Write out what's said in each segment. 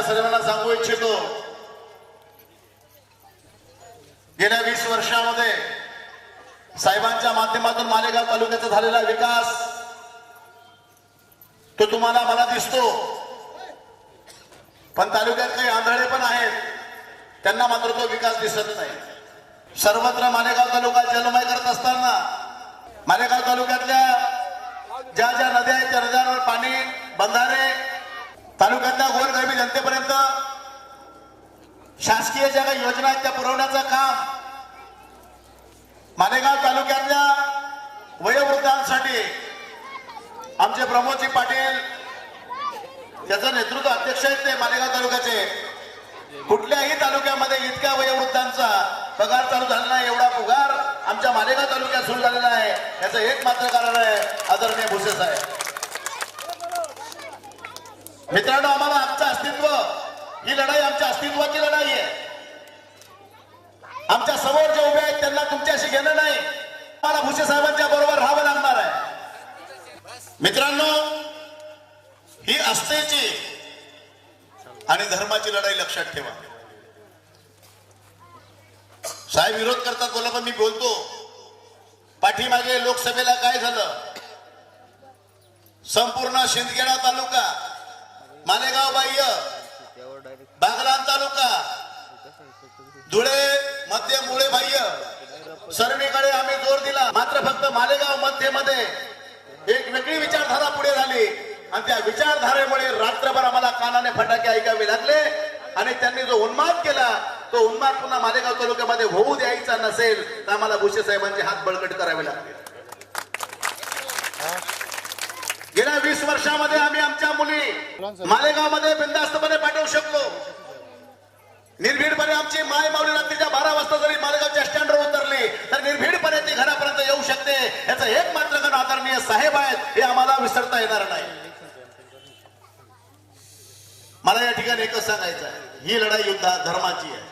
आपल्या सर्वांना सांगू इच्छितो. गेल्या वीस वर्षामध्ये साहेबांच्या माध्यमातून मालेगाव तालुक्याचा झालेला विकास तो तुम्हाला मला दिसतो. पण तालुक्यात काही आंधळे पण आहेत. त्यांना मात्र तो विकास दिसत नाही. सर्वत्र मालेगाव तालुका जलमय करत असताना मालेगाव तालुक्यातल्या ज्या ज्या नद्या आहेत त्या नद्यांवर पाणी बंधारे तालुक्यातल्या गोरगरिबी जनतेपर्यंत शासकीय ज्या काही योजना आहेत त्या पुरवण्याचं काम मालेगाव तालुक्यातल्या वयोवृद्धांसाठी आमचे प्रमोदजी पाटील त्याचं नेतृत्व अध्यक्ष आहेत ते मालेगाव तालुक्याचे. कुठल्याही तालुक्यामध्ये इतक्या वयोवृद्धांचा पगार चालू झाला नाही एवढा पगार आमच्या मालेगाव तालुक्यात सुरू झालेला आहे. याचं एक मात्र कारण आहे आदरणीय भुसे साहेब. मित्रांनो आम्हाला आमचं अस्तित्व ही लढाई आमच्या अस्तित्वाची लढाई आहे. आमच्यासमोर जे उभे आहेत त्यांना तुमच्याशी घेणं नाही. मला भुसे साहेबांच्या बरोबर राहावं लागणार आहे. मित्रांनो ही अस्थेची आणि धर्माची लढाई लक्षात ठेवा. साहेब विरोध करतात बोला पण मी बोलतो. पाठीमागे लोकसभेला काय झालं? संपूर्ण शिंदखेडा तालुका मालेगाव बाह्य तालुका. धुळे मध्य मुळे बाह्य. सरणीकडे आम्ही जोर दिला. मात्र फक्त मालेगाव मध्यमध्ये एक वेगळी विचारधारा पुढे झाली. आणि त्या विचारधारेमुळे रात्रभर आम्हाला कानाने फटाके ऐकावे लागले. आणि त्यांनी जो उन्माद केला तो उन्माद पुन्हा मालेगाव तालुक्यामध्ये होऊ द्यायचा नसेल तर आम्हाला भुसे साहेबांचे हात बळकट करावे लागतील. गेल्या वीस वर्षामध्ये आम्ही आमच्या मुली मालेगावमध्ये बिंदास्तपणे पाठवू शकलो. निर्भीडपणे आमची माय माऊली रात्रीच्या बारा वाजता जरी मालेगावच्या स्टँडवर उतरली तर निर्भीडपणे ती घरापर्यंत येऊ शकते. याचं एक मात्र कारण आदरणीय साहेब आहेत हे आम्हाला विसरता येणार नाही. मला या ठिकाणी एकच सांगायचं आहे. ही लढाई युद्धा धर्माची आहे.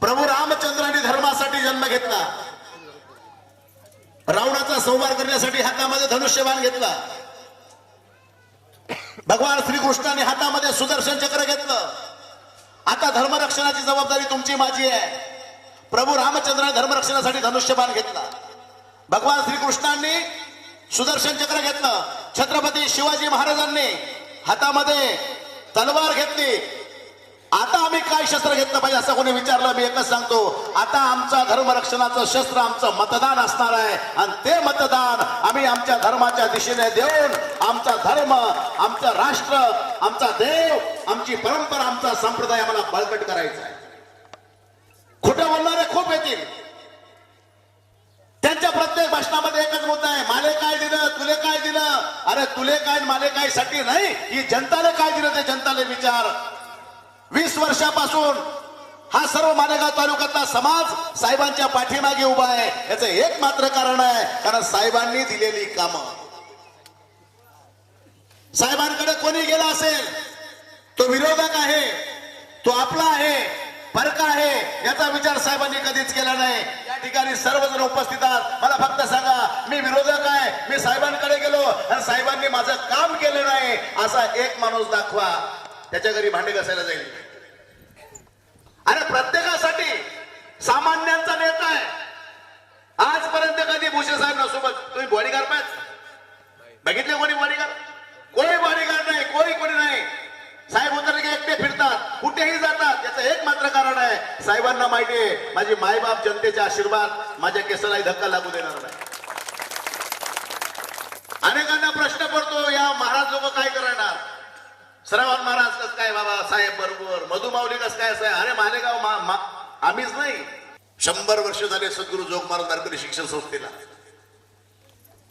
प्रभू रामचंद्राने धर्मासाठी जन्म घेतला. रावणाचा संवार करण्यासाठी हातामध्ये धनुष्यबाण घेतला. भगवान श्रीकृष्णाने हातामध्ये सुदर्शन चक्र घेतलं. आता धर्मरक्षणाची जबाबदारी तुमची माझी आहे. प्रभू रामचंद्राने धर्मरक्षणासाठी धनुष्यबाण घेतला. भगवान श्रीकृष्णांनी सुदर्शन चक्र घेतलं. छत्रपती शिवाजी महाराजांनी हातामध्ये तलवार घेतली. आता आम्ही काय शस्त्र घेतलं पाहिजे असं कोणी विचारलं मी एकच सांगतो. आता आमचा धर्मरक्षणाचं शस्त्र आमचं मतदान असणार आहे. आणि ते मतदान आम्ही आमच्या धर्माच्या दिशेने देऊन आमचा धर्म आमचं राष्ट्र आमचा देव आमची परंपरा आमचा संप्रदाय आम्हाला बळकट करायचा आहे. खोटं बोलणारे खूप येतील. त्यांच्या प्रत्येक भाषणामध्ये एकच मुद्दा आहे माले काय दिलं तुले काय दिलं? अरे तुले काय माले काय साठी नाही ही जनताने काय दिलं ते जनताने विचार. वीस वर्षापासून हा सर्व मालेगाव तालुक्यातला समाज साहेबांच्या पाठीमागे उभा आहे. याचं एक मात्र कारण आहे कारण साहेबांनी दिलेली कामं. साहेबांकडे कोणी गेला असेल तो विरोधक आहे तो आपला आहे फरक आहे याचा विचार साहेबांनी कधीच केला नाही. या ठिकाणी सर्वजण उपस्थित आहात. मला फक्त सांगा मी विरोधक आहे मी साहेबांकडे गेलो आणि साहेबांनी माझं काम केलं नाही असा एक माणूस दाखवा. त्याच्या घरी भांडे घासायला जाईल. अरे प्रत्येकासाठी सामान्यांचा नेता आहे. आजपर्यंत कधी भूषण साहेब सोबत तुम्ही बॉडीगार पाहिजे बघितले कोणी बॉडीगार कोणी बॉडीगार नाही कोणी कोणी नाही. साहेब उतरले की एकटे फिरतात. कुठेही जातात. याचं एक मात्र कारण आहे. साहेबांना माहिती आहे माझी मायबाप जनतेचे आशीर्वाद माझ्या केसालाही धक्का लागू देणार नाही. अनेकांना प्रश्न पडतो या महाराज लोक काय करणार? श्रावण महाराज कस काय बाबा? साहेब बरोबर. मधुमावली कस काय? साहेब अरे मालेगाव मा- मा- आम्हीच नाही. शंभर वर्ष झाले सद्गुरु जोग महाराज वारकरी शिक्षण संस्थेला.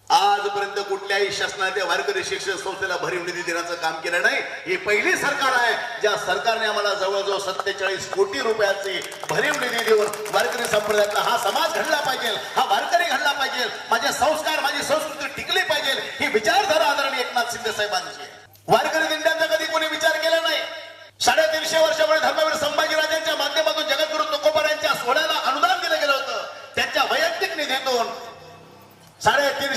आजपर्यंत कुठल्याही शासनाने वारकरी शिक्षण संस्थेला भरीव निधी देण्याचं काम केलं नाही. हे पहिली सरकार आहे ज्या सरकारने आम्हाला जवळजवळ सत्तेचाळीस कोटी रुपयाची भरीव निधी देऊन वारकरी संप्रदायातला हा समाज घडला पाहिजे हा वारकरी घडला पाहिजे माझे संस्कार माझी संस्कृती टिकली पाहिजे ही विचारधारा आदरणीय एकनाथ शिंदे साहेबांची आहे. वारकरी दिंड्यांचा कधी कोणी विचार केला नाही साडेतीनशे वर्षामुळे धर्मवीर संभाजीराजांच्या माध्यमातून जगद्गुरु तुकोबार यांच्या सोहळ्याला अनुदान दिलं गेलं होतं त्यांच्या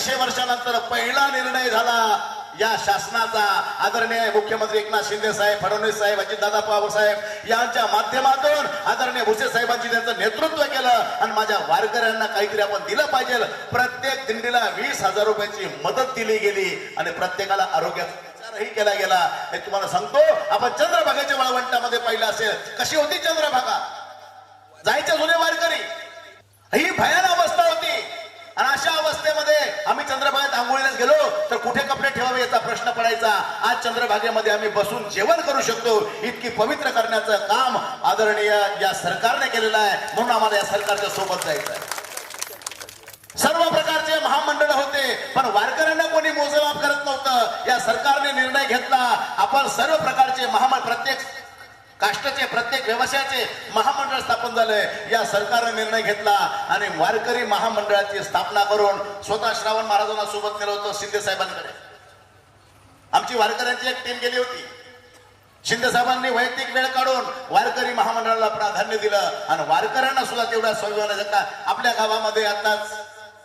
दीडशे वर्षानंतर पहिला निर्णय झाला. या शासनाचा आदरणीय मुख्यमंत्री एकनाथ शिंदे साहेब फडणवीस साहेब अजितदादा पवार साहेब यांच्या माध्यमातून आदरणीय भुसे साहेबांची त्यांचं नेतृत्व केलं आणि माझ्या वारकऱ्यांना काहीतरी आपण दिलं पाहिजे. प्रत्येक दिंडीला वीस हजार रुपयाची मदत दिली गेली आणि प्रत्येकाला आरोग्याचा विचारही केला गेला. हे तुम्हाला सांगतो आपण चंद्रभागाच्या वळवंटामध्ये पाहिलं असेल. कशी होती चंद्रभागा? जायच्या जुने वारकरी. ही भयान अवस्था होती. आणि अशा अवस्थेमध्ये आम्ही चंद्रभागेत आंघोळीलाच गेलो तर कुठे कपडे ठेवावे याचा प्रश्न पडायचा? आज चंद्रभागेमध्ये आम्ही बसून जेवण करू शकतो. इतकी पवित्र करण्याचं काम आदरणीय या सरकारने केलेलं आहे. म्हणून आम्हाला या सरकारच्या सोबत जायचं आहे. सर्व प्रकारचे महामंडळ होते पण वारकऱ्यांना कोणी मोजमाप करत नव्हतं. या सरकारने निर्णय घेतला. आपण सर्व प्रकारचे महामंडळ प्रत्येक काष्टाचे प्रत्येक व्यवसायाचे महामंडळ स्थापन झालंय. या सरकारने निर्णय घेतला आणि वारकरी महामंडळाची स्थापना करून स्वतः श्रावण महाराजांना सोबत नेलं होतं शिंदे साहेबांकडे. आमची वारकऱ्यांची एक टीम गेली होती. शिंदे साहेबांनी वैयक्तिक वेळ काढून वारकरी महामंडळाला प्राधान्य दिलं आणि वारकऱ्यांना सुद्धा तेवढा स्वाभिमान का आपल्या गावामध्ये आताच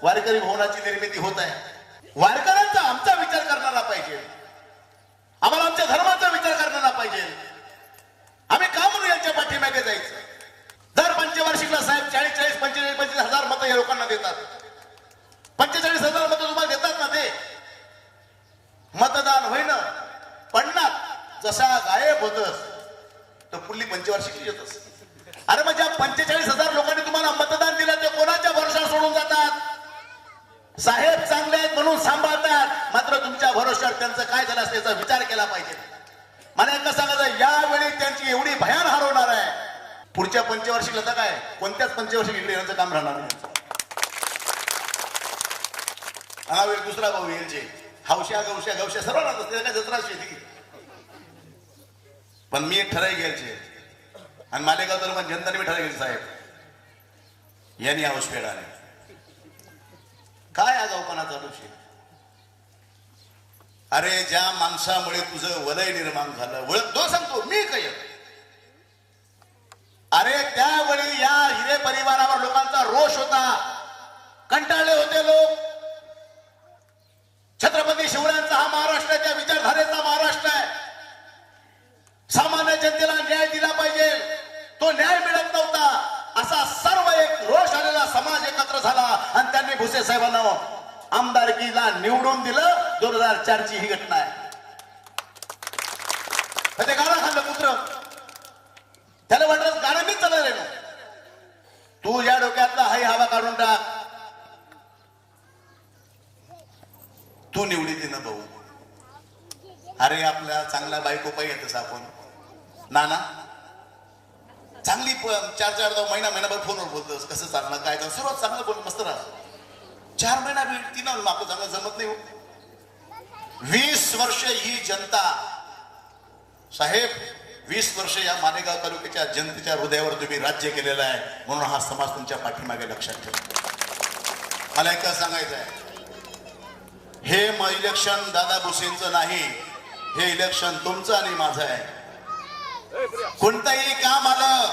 वारकरी भवनाची निर्मिती होत आहे. वारकऱ्यांचा आमचा विचार करणारा पाहिजे. आम्हाला आमच्या धर्माचा विचार करणारा पाहिजे. यांच्या जायचं. दर पंचवार्षिकला साहेब चाळीस चाळीस पंचेचाळीस पंचवीस हजार मतं या लोकांना देतात. पंचेचाळीस हजार मतं तुम्हाला देतात ना ते? मतदान होईन. पन्नास जसा गायब होतस तर पुढली पंचवार्षिक येतस. अरे मग ज्या पंचेचाळीस हजार लोकांनी तुम्हाला मतदान दिलं ते कोणाच्या भरोशावर सोडून जातात? साहेब चांगले आहेत म्हणून सांभाळतात. मात्र तुमच्या भरोशावर त्यांचं काय झालं असल्याचा विचार केला पाहिजे. मला एकदा सांगायचं यावेळी त्यांची एवढी भयान हरवणार आहे. पुढच्या पंचवार्षिकला लता काय? कोणत्याच पंचवार्षिक इकडे येण्याचं काम राहणार नाही. हा वेळ दुसरा भाऊ येईल जे. हौशा गवशा गवशा सर्व राहतात काय जत्रा शेती पण मी एक ठराई घ्यायचे आणि मालेगाव तर पण जनताने मी ठराई साहेब. यांनी हाऊस फेडाने काय आज अवपणाचा दोषी अरे ज्या माणसामुळे तुझं वलय निर्माण झालं वळख तो सांगतो मी काय अरे त्यावेळी या हिरे परिवारावर लोकांचा रोष होता. कंटाळले होते लोक. छत्रपती शिवरायांचा हा महाराष्ट्राच्या विचारधारेचा महाराष्ट्र आहे. सामान्य जनतेला न्याय दिला पाहिजे. तो न्याय मिळत नव्हता. असा सर्व एक रोष आलेला समाज एकत्र झाला आणि त्यांनी भुसे साहेबांना आमदारकीला निवडून दिलं. दोन हजार चारची ही घटना आहे. तू या डोक्यातला हाय हवा काढून टाक. तू निवडी दे ना भाऊ. अरे आपल्या चांगल्या बायको पाहिजे तसं आपण. नाना चांगली चार चार जाऊ महिना महिनाभर फोनवर बोलतोस. कसं चालणार काय चालणार? सर्वात चांगलं बोल मस्त राहा. चार महिना भेटती ना मागं चांगलं जमत नाही हो. वीस वर्ष ही जनता. साहेब वीस वर्ष या मालेगाव तालुक्याच्या जनतेच्या हृदयावर तुम्ही राज्य केलेलं आहे म्हणून हा समाज तुमच्या पाठीमागे लक्षात ठेवा. मला एक सांगायचं आहे हे इलेक्शन दादा भुसेंचं नाही हे इलेक्शन तुमचं आणि माझं आहे. कोणतंही काम आलं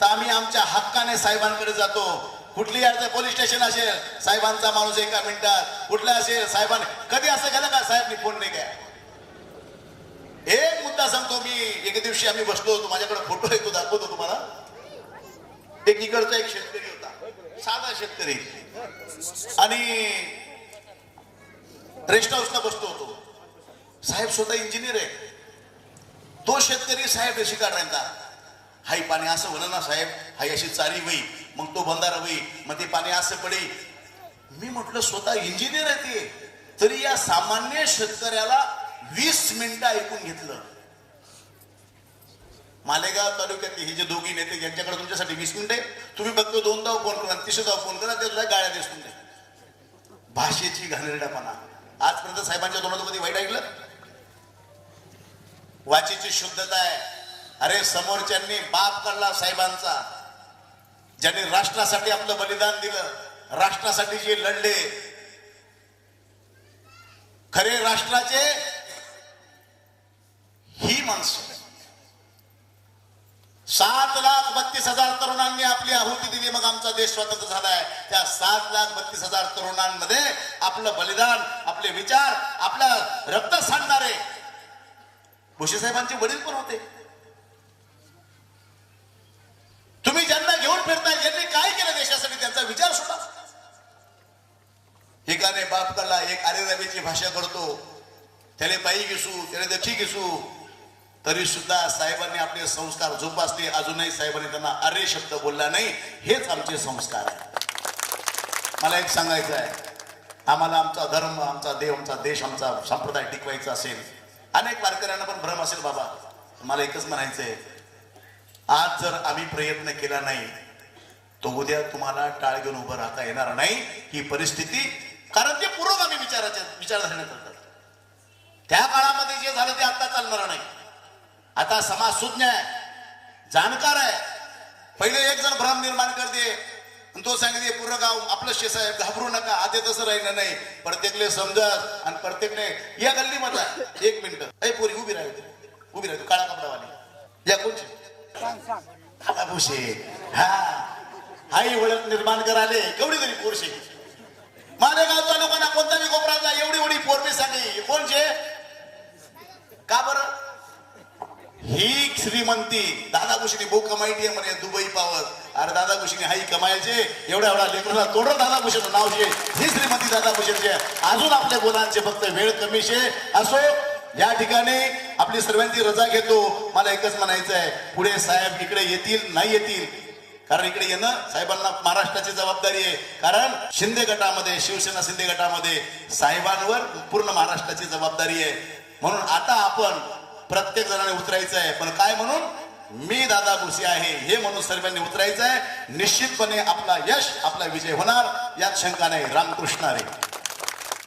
तर आम्ही आमच्या हक्काने साहेबांकडे जातो. कुठली अडचण पोलीस स्टेशन असेल साहेबांचा माणूस एका मिनिटात कुठला असेल साहेबांनी कधी असं केलं का साहेबनी फोन नाही काय एक मुद्दा सांगतो मी. एके दिवशी आम्ही बसलो होतो. माझ्याकडे फोटो येतो दाखवतो तुम्हाला. एक इकडचा एक शेतकरी होता. साधा शेतकरी. आणि रेस्ट हाऊसला बसतो होतो. साहेब स्वतः इंजिनियर आहे. तो शेतकरी साहेब अशी काढायचा हाई पाणी असं होणं ना साहेब. हाई अशी चारी होई मग तो बंधारा होई मग ते पाणी असं पडे. मी म्हटलं स्वतः इंजिनियर आहे ते. तरी या सामान्य शेतकऱ्याला वीस मिनिटं ऐकून घेतलं. मालेगाव तालुक्यातले हे जे दोघी नेते यांच्याकडे तुमच्यासाठी वीस मिनिटं तुम्ही बघतो दोनदा फोन करा. तिसरदा फोन करा ते तुला गाळ्या दिसून दे भाषेची घाणेरडापणा. आजपर्यंत साहेबांच्या तोंडातून कधी वाईट ऐकलं? वाचीची शुद्धता आहे. अरे समोरच्यांनी बाप काढला साहेबांचा. ज्यांनी राष्ट्रासाठी आपलं बलिदान दिलं राष्ट्रासाठी जे लढले. खरे राष्ट्राचे माणसं. सात लाख बत्तीस हजार तरुणांनी आपली आहुती दिली. मग आमचा देश स्वतंत्र झालाय. त्या सात लाख बत्तीस हजार तरुणांमध्ये आपलं बलिदान आपले विचार आपला रक्त सांडणारे भुसे साहेबांचे वडील पण होते. तुम्ही ज्यांना घेऊन फिरताय ज्यांनी काय केलं देशासाठी त्यांचा विचार सुद्धा एकाने बाप कला एक आरे रवीची भाषा करतो. त्याने पायी घेसू त्याने दखी घेसू. तरी सुद्धा साहेबांनी आपले संस्कार जोपासले. अजूनही साहेबांनी त्यांना अरे शब्द बोलला नाही. हेच आमचे संस्कार आहे. मला एक सांगायचं आहे. आम्हाला आमचा धर्म आमचा देव आमचा देश आमचा संप्रदाय टिकवायचा असेल. अनेक वारकऱ्यांना पण भ्रम असेल बाबा. मला एकच म्हणायचंय. आज जर आम्ही प्रयत्न केला नाही तो उद्या तुम्हाला टाळ घेऊन उभं राहता येणार नाही. ही परिस्थिती कारण ते पूर्वगामी विचाराचे विचारधारणा करतात त्या काळामध्ये जे झालं ते आता चालणार नाही. आता समाज सुज्ञ आहे जाणकार आहे. पहिले एक जण भ्रम निर्माण करते. आणि तो सांगते पूर्ण गाव आपलं शेस आहे घाबरू नका आधी तसं राहिलं नाही. प्रत्येकले समजत आणि प्रत्येकने या गल्लीमध्ये एक मिनिट. ऐ पोरी उभी राहते उभी राहते काळा कपडावाली या कोणची? काळा भुसे हा. हाही ओळख निर्माण कराले केवढी तरी पोरशी. मालेगावच्या लोकांना कोणताही कोपराचा एवढी एवढी पोरमी सांगली कोणचे का बरं ही श्रीमंती. दादा कुशीने भाऊ कमाईची आहे म्हणे दुबई पावत अरे दादा कुशीने हाई कमायचे एवढ्या एवढ्या लेकरला तोडं दादा कुशीचं नाव शे ही श्रीमंती दादा कुशीचे अजून आपल्या गुणांचे फक्त वेळ कमी शे असो या ठिकाणी आपली सर्वांची रजा घेतो. मला एकच म्हणायचं आहे पुढे साहेब इकडे येतील नाही येतील? कारण इकडे येणं साहेबांना महाराष्ट्राची जबाबदारी आहे. कारण शिंदे गटामध्ये शिवसेना शिंदे गटामध्ये साहेबांवर पूर्ण महाराष्ट्राची जबाबदारी आहे. म्हणून आता आपण प्रत्येक जणाने उतरायचं आहे. पण काय म्हणून? मी दादा भुसे आहे. हे म्हणून सर्वांनी उतरायचं आहे. निश्चितपणे आपला यश आपला विजय होणार. यात शंका नाही. रामकृष्ण आहे